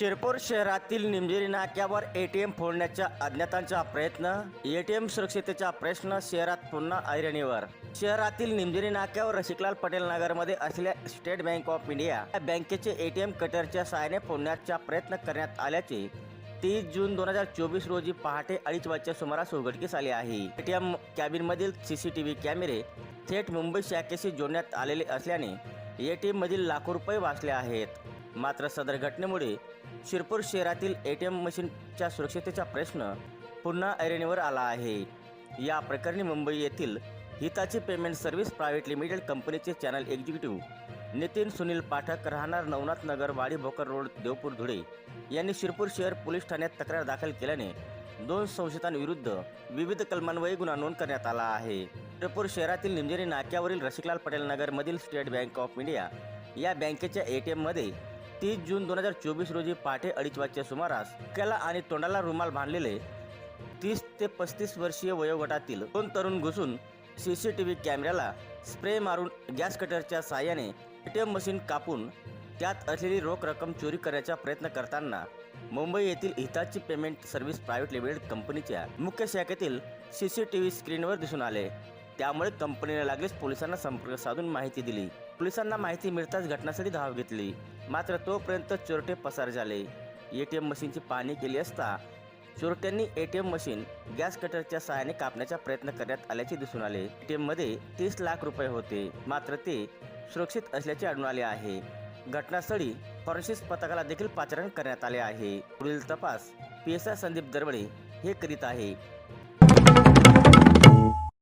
शिरपूर शहरातील निमजिरी नाक्यावर ए T M फोडण्याच्या अज्ञातांचा प्रयत्न ए टी एम सुरक्षितेचा प्रश्न शहरात पुन्हा ऐरणीवर. शहरातील निमजिरी नाक्यावर रसिकलाल पटेल नगरमध्ये असलेल्या स्टेट बँक ऑफ इंडिया या बँकेचे ए टी एम कटरच्या सहाय्याने फोडण्याचा प्रयत्न करण्यात आल्याचे तीस जून दोन हजार चोवीस रोजी पहाटे अडीच वाजच्या सुमारास उघडकीस आले आहे. ए टी एम कॅबिनमधील व्ही कॅमेरे थेट मुंबई शाखेशी जोडण्यात आलेले असल्याने ए टी मधील लाखो रुपये वाचले आहेत. मात्र सदर घटनेमुळे शिरपूर शहरातील ए टी एम मशीनच्या सुरक्षितेचा प्रश्न पुन्हा ऐरणीवर आला आहे. या प्रकरणी मुंबई येथील Hitachi payment service private limited कंपनीचे चॅनल एक्झिक्युटिव्ह नितीन सुनील पाठक राहणार नवनाथ नगर वाडी भोकर रोड देवपूर धुळे यांनी शिरपूर शहर पोलीस ठाण्यात तक्रार दाखल केल्याने दोन संशयितांविरुद्ध विविध कलमान्वये गुन्हा नोंद करण्यात आला आहे. शिरपूर शहरातील निमजेरी नाक्यावरील रसिकलाल पटेल नगरमधील स्टेट बँक ऑफ इंडिया या बँकेच्या ए टी एममध्ये तीस जून दोन हजार चोवीस रोजी पहाटे अडीच वाजच्या सुमारास केला आणि तोंडाला रुमाल बांधलेले तीस ते पस्तीस वर्षीय वयोगटातील दोन तरुण घुसून सी सी टी व्ही कॅमेऱ्याला स्प्रे मारून गॅस कटरच्या साहाय्याने एम मशीन कापून त्यात असलेली रोख रक्कम चोरी करण्याचा प्रयत्न करताना मुंबई येथील Hitachi payment service private limited कंपनीच्या मुख्य शाखेतील सी सी टी व्ही स्क्रीनवर दिसून आले. त्यामुळे कंपनीने लागलीच पोलिसांना संपर्क साधून माहिती दिली. पोलिसांना माहिती मिळताच घटनास्थळी धाव घेतली. मात्र तोपर्यंत चोरटे पसार झाले. ए टी एम मशीनची पाहणी केली असता चोरट्यांनी A T M machine gas कटरच्या सहाय्याने कापण्याचा प्रयत्न करण्यात आल्याचे दिसून आले. ए टी एममध्ये तीस लाख रुपये होते. मात्र ते सुरक्षित असल्याचे आढळून आले आहे. घटनास्थळी फॉरेन्सिक पथकाला देखील पाचारण करण्यात आले आहे. पुढील तपास P S I Sandeep Darwade हे करीत आहे.